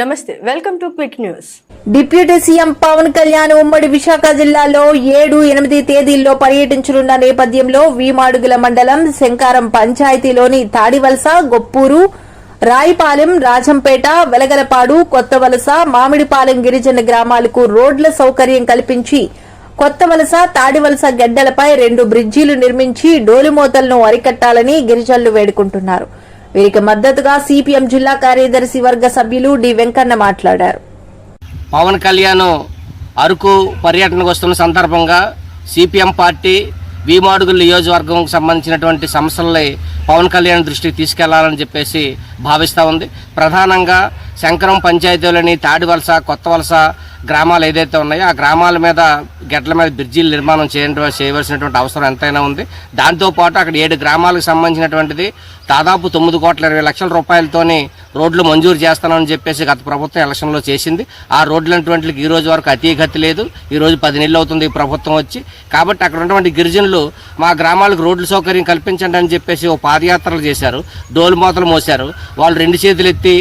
నమస్తే welcome to quick news. Deputy CM Pawan Kalyan ఉమ్మడి విశాఖ జిల్లాలో ఏడు ఎనిమిది తేదీల్లో పర్యటించనున్న నేపథ్యంలో వీమాడుగుల మండలం శంకారం పంచాయతీలోని తాడివలస గొప్పూరు రాయిపాలెం రాజంపేట వెలగలపాడు కొత్తవలస మామిడిపాలెం గిరిజన గ్రామాలకు రోడ్ల సౌకర్యం కల్పించి కొత్తవలస తాడివలస గడ్డలపై రెండు బ్రిడ్జీలు నిర్మించి డోలిమోతలను అరికట్టాలని గిరిజనులు వేడుకుంటున్నారు. వీరికి మద్దతుగా సిపిఎం జిల్లా కార్యదర్శి వర్గ సభ్యులు డి వెంకన్న మాట్లాడారు. పవన్ కళ్యాణ్ అరకు పర్యటనకు వస్తున్న సందర్భంగా సిపిఎం పార్టీ వీమాడుగుల నియోజకవర్గంకు సంబంధించినటువంటి సమస్యలని పవన్ కళ్యాణ్ దృష్టికి తీసుకెళ్ళాలని చెప్పేసి భావిస్తూ ఉంది. ప్రధానంగా శంకరం పంచాయతీలోని తాడివలస కొత్త వలస గ్రామాలు ఏదైతే ఉన్నాయో ఆ గ్రామాల మీద గెట్ల మీద బ్రిడ్జీలు నిర్మాణం చేయడం చేయవలసినటువంటి అవసరం ఎంతైనా ఉంది. దాంతోపాటు అక్కడ ఏడు గ్రామాలకు సంబంధించినటువంటిది దాదాపు తొమ్మిది కోట్ల ఇరవై లక్షల రూపాయలతోని రోడ్లు మంజూరు చేస్తానని చెప్పేసి గత ప్రభుత్వం ఎలక్షన్లో చేసింది. ఆ రోడ్లు అటువంటికి ఈ రోజు వరకు అతీగతి లేదు. ఈ రోజు పది నెలలు అవుతుంది ఈ ప్రభుత్వం వచ్చి. కాబట్టి అక్కడ ఉన్నటువంటి గిరిజనులు మా గ్రామాలకు రోడ్ల సౌకర్యం కల్పించండి అని చెప్పేసి ఓ పాదయాత్రలు చేశారు. డోలు మోతలు మోశారు. వాళ్ళు రెండు చేతులు ఎత్తి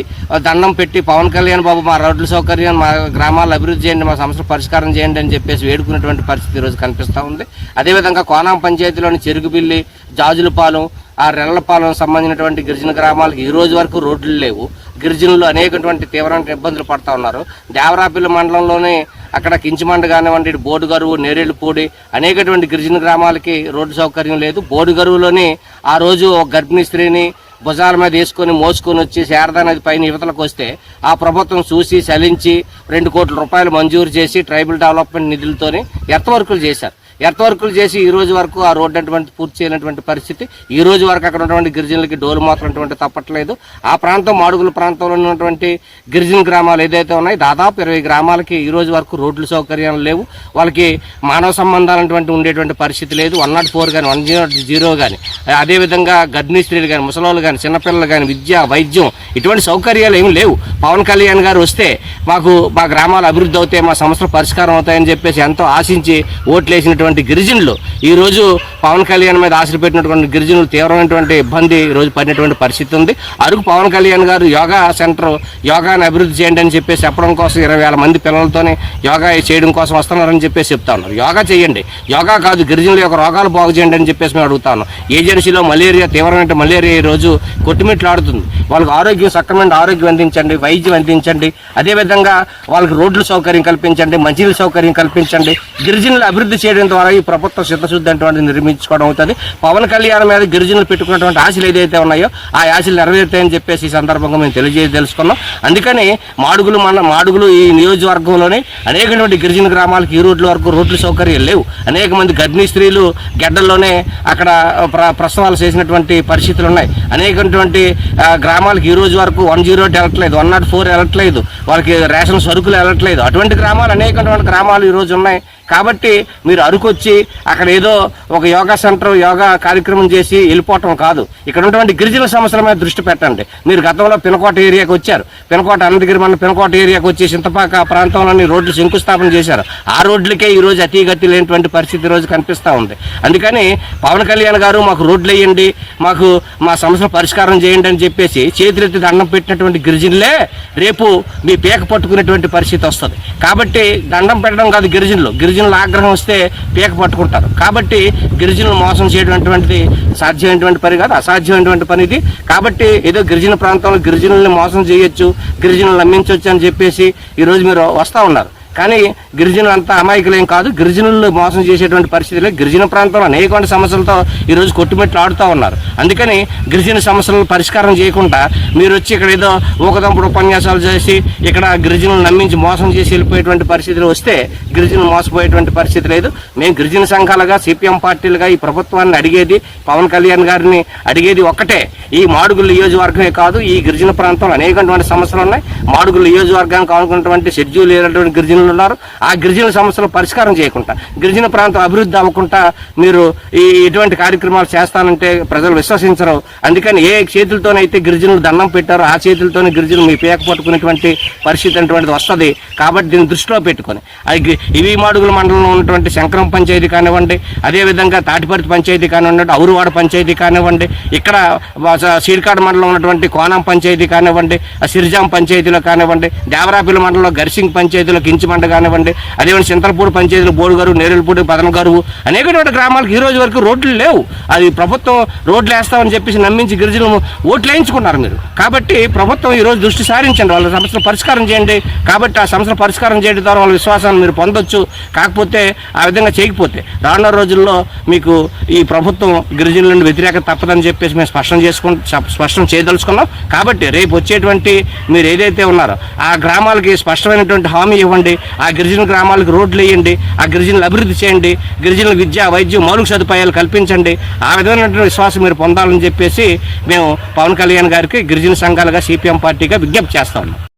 దండం పెట్టి పవన్ కళ్యాణ్ బాబు మా రోడ్ల సౌకర్యం మా గ్రామాలు అభివృద్ధి చేయండి మా సమస్యలు పరిష్కారం చేయండి అని చెప్పేసి వేడుకున్నటువంటి పరిస్థితి ఈరోజు కనిపిస్తూ ఉంది. అదేవిధంగా కోనాం పంచాయతీలోని చెరుగుబిల్లి జాజులపాలెం ఆ రెల్లపాలెం సంబంధించినటువంటి గిరిజన గ్రామాలకు ఈ రోజు వరకు రోడ్లు లేవు. గిరిజనులు అనేకటువంటి తీవ్రమైన ఇబ్బందులు పడతా ఉన్నారు. దేవరాపిల్లి మండలంలోనే అక్కడ కించిమండ కానివ్వండి బోర్డు గరువు నేరేళ్ళపూడి అనేకటువంటి గిరిజన గ్రామాలకి రోడ్డు సౌకర్యం లేదు. బోర్డు గరువులోనే ఆ రోజు ఒక గర్భిణీ స్త్రీని భుజాల మీద వేసుకొని మోసుకొని వచ్చి శారదా నది పైన యువతలకు వస్తే ఆ ప్రభుత్వం చూసి చలించి రెండు కోట్ల రూపాయలు మంజూరు చేసి ట్రైబల్ డెవలప్మెంట్ నిధులతోని ఎర్త్ వర్కులు చేశారు. ఎర్త్ వర్కులు చేసి ఈ రోజు వరకు ఆ రోడ్డు అటువంటి పూర్తి చేయనటువంటి పరిస్థితి. ఈ రోజు వరకు అక్కడ ఉన్నటువంటి గిరిజనులకి డోలు మాత్రం తప్పట్లేదు. ఆ ప్రాంతం మాడుగుల ప్రాంతంలో ఉన్నటువంటి గిరిజన గ్రామాలు ఏదైతే ఉన్నాయో దాదాపు ఇరవై గ్రామాలకి ఈ రోజు వరకు రోడ్లు సౌకర్యాలు లేవు. వాళ్ళకి మానవ సంబంధాలటువంటి ఉండేటువంటి పరిస్థితి లేదు. వన్ నాట్ ఫోర్ కానీ వన్ జీరో జీరో కానీ అదేవిధంగా గర్భిణీ స్త్రీలు కానీ ముసలోళ్ళు కానీ చిన్నపిల్లలు కానీ విద్య వైద్యం ఇటువంటి సౌకర్యాలు ఏమి లేవు. పవన్ కళ్యాణ్ గారు వస్తే మాకు మా గ్రామాలు అభివృద్ధి అవుతాయి మా సమస్యలు పరిష్కారం అవుతాయని చెప్పేసి ఎంతో ఆశించి ఓట్లేసినటువంటి గిరిజనులు ఈరోజు పవన్ కళ్యాణ్ మీద ఆశలు పెట్టినటువంటి గిరిజనులు తీవ్రమైనటువంటి ఇబ్బంది ఈరోజు రోజు పడినటువంటి పరిస్థితి ఉంది. అరకు పవన్ కళ్యాణ్ గారు యోగా సెంటర్ యోగాని అభివృద్ధి చేయండి అని చెప్పేసి చెప్పడం కోసం ఇరవై వేల మంది పిల్లలతోనే యోగా చేయడం కోసం వస్తున్నారని చెప్పేసి చెప్తా ఉన్నారు. యోగా చేయండి. యోగా కాదు గిరిజనుల యొక్క రోగాలు బాగు చేయండి అని చెప్పేసి మేము అడుగుతా ఉన్నాం. ఏజెన్సీలో మలేరియా తీవ్రమైన మలేరియా ఈరోజు రోజు కొట్టుమిట్లాడుతుంది. వాళ్ళకి ఆరోగ్యం సక్రమైన ఆరోగ్యం అందించండి వైద్యం అందించండి. అదేవిధంగా వాళ్ళకి రోడ్లు సౌకర్యం కల్పించండి మంచినీళ్ళ సౌకర్యం కల్పించండి. గిరిజనులు అభివృద్ధి చేయడం ద్వారా ఈ ప్రభుత్వం చిత్తశుద్ధి అటువంటిది నిర్మించుకోవడం అవుతుంది. పవన్ కళ్యాణ్ మీద గిరిజనులు పెట్టుకున్నటువంటి ఆశలు ఏదైతే ఉన్నాయో ఆ ఆశలు నెరవేరుతాయని చెప్పేసి ఈ సందర్భంగా మేము తెలియజేయ తెలుసుకున్నాం. అందుకని మాడుగులు మన మాడుగులు ఈ నియోజకవర్గంలోని అనేకటువంటి గిరిజన గ్రామాలకు ఈ రోడ్ల వరకు రోడ్ల సౌకర్యాలు లేవు. అనేక మంది గర్భిణీ స్త్రీలు గడ్డల్లోనే అక్కడ ప్ర ప్రసవాలు చేసినటువంటి పరిస్థితులు ఉన్నాయి. అనేకటువంటి గ్రామ గ్రామాలకు ఈ రోజు వరకు వన్ జీరో వెళ్ళట్లేదు వన్ నాట్ ఫోర్ వెళ్ళట్లేదు వాళ్ళకి రేషన్ సరుకులు వెళ్ళట్లేదు. అటువంటి గ్రామాలు అనేకటువంటి గ్రామాలు ఈ రోజు ఉన్నాయి. కాబట్టి మీరు అరుకొచ్చి అక్కడ ఏదో ఒక యోగా సెంటర్ యోగా కార్యక్రమం చేసి వెళ్ళిపోవటం కాదు. ఇక్కడ ఉన్నటువంటి గిరిజన సమస్యల మీద దృష్టి పెట్టండి. మీరు గతంలో పినకోట ఏరియాకి వచ్చారు. పినకోట అనంతగిరి మన పినకోట ఏరియాకి వచ్చి చింతపాక ప్రాంతంలోని రోడ్లు శంకుస్థాపన చేశారు. ఆ రోడ్లకే ఈ రోజు అతిగతి లేనటువంటి పరిస్థితి ఈరోజు రోజు కనిపిస్తూ ఉంది. అందుకని పవన్ కళ్యాణ్ గారు మాకు రోడ్లు వేయండి మాకు మా సమస్యల పరిష్కారం చేయండి అని చెప్పేసి చేతులెత్తి దండం పెట్టినటువంటి గిరిజనులే రేపు మీ పేక పట్టుకునేటువంటి పరిస్థితి వస్తుంది. కాబట్టి దండం పెట్టడం కాదు గిరిజనులు గిరిజనుల ఆగ్రహం వస్తే పీక పట్టుకుంటారు. కాబట్టి గిరిజనులు మోసం చేయటువంటిది సాధ్యమైనటువంటి పని కాదు అసాధ్యమైనటువంటి పని ఇది. కాబట్టి ఏదో గిరిజన ప్రాంతంలో గిరిజనుల్ని మోసం చేయొచ్చు గిరిజనులు నమ్మించవచ్చు అని చెప్పేసి ఈరోజు మీరు వస్తూ ఉన్నారు. కానీ గిరిజనులు అంతా అమాయకులేం కాదు. గిరిజనులు మోసం చేసేటువంటి పరిస్థితులే. గిరిజన ప్రాంతంలో అనేకమైన సమస్యలతో ఈరోజు కొట్టుమెట్లు ఆడుతూ ఉన్నారు. అందుకని గిరిజన సమస్యలను పరిష్కారం చేయకుండా మీరు వచ్చి ఇక్కడ ఏదో ఊకదంపుడు ఉపన్యాసాలు చేసి ఇక్కడ గిరిజనులు నమ్మించి మోసం చేసి వెళ్ళిపోయేటువంటి పరిస్థితులు వస్తే గిరిజనులు మోసపోయేటువంటి పరిస్థితి లేదు. మేము గిరిజన సంఘాలుగా సిపిఎం పార్టీలుగా ఈ ప్రభుత్వాన్ని అడిగేది పవన్ కళ్యాణ్ గారిని అడిగేది ఒక్కటే. ఈ మాడుగుల నియోజకవర్గమే కాదు ఈ గిరిజన ప్రాంతంలో అనేకటువంటి సమస్యలు ఉన్నాయి. మాడుగుల నియోజకవర్గానికి అనుకున్నటువంటి షెడ్యూల్ లేనటువంటి గిరిజన గిరిజనులు ఉన్నారు. ఆ గిరిజనుల సమస్యలు పరిష్కారం చేయకుండా గిరిజన ప్రాంతం అభివృద్ధి అవ్వకుండా మీరు ఈ ఇటువంటి కార్యక్రమాలు చేస్తానంటే ప్రజలు విశ్వసించరు. అందుకని ఏ చేతులతోనైతే గిరిజనులు దండం పెట్టారో ఆ చేతులతోనే గిరిజనులు మీ పేక పట్టుకునేటువంటి పరిస్థితి అటువంటిది వస్తుంది. కాబట్టి దీన్ని దృష్టిలో పెట్టుకొని అది ఇవి మాడుగుల మండలంలో ఉన్నటువంటి శంకరం పంచాయతీ కానివ్వండి అదేవిధంగా తాటిపర్తి పంచాయతీ కానివ్వండి ఔరువాడ పంచాయతీ కానివ్వండి ఇక్కడ వా- సీర్కాడు ఉన్నటువంటి కోనం పంచాయతీ కానివ్వండి ఆ సిరిజాం పంచాయతీలో కానివ్వండి దేవరాపిల్ల మండలంలో గర్సింగ్ పంచాయతీలో కించిమండ కానివ్వండి అదేవిధంగా చింతలపూడి పంచాయతీలో నేరేలపూడి పదన గారు అనేకటువంటి గ్రామాలకు ఈ రోజు వరకు రోడ్లు లేవు. అది ప్రభుత్వం రోడ్లు వేస్తామని చెప్పేసి నమ్మించి గిరిజనులు ఓట్లు వేయించుకున్నారు మీరు. కాబట్టి ప్రభుత్వం ఈ రోజు దృష్టి సారించండి వాళ్ళ సమస్యలు పరిష్కారం చేయండి. కాబట్టి ఆ సమస్యలు పరిష్కారం చేయడం ద్వారా వాళ్ళ విశ్వాసాన్ని మీరు పొందొచ్చు. కాకపోతే ఆ విధంగా చేయకపోతే రానున్న రోజుల్లో మీకు ఈ ప్రభుత్వం గిరిజనుల నుండి వ్యతిరేకత తప్పదని చెప్పేసి మేము స్పష్టం చేసుకుని స్పష్టం చేయదలుచుకున్నాం. కాబట్టి రేపు వచ్చేటువంటి మీరు ఏదైతే ఉన్నారో ఆ గ్రామాలకి స్పష్టమైనటువంటి హామీ ఇవ్వండి. ఆ గిరిజన గ్రామాలకు రోడ్లు వేయండి ఆ గిరిజనులు అభివృద్ధి చేయండి గిరిజనుల విద్య వైద్యం మౌలిక సదుపాయాలు కల్పించండి. ఆ విధమైనటువంటి విశ్వాసం మీరు పొందాలని చెప్పేసి మేము పవన్ కళ్యాణ్ గారికి గిరిజన సంఘాలుగా సిపిఎం పార్టీగా విజ్ఞప్తి చేస్తాము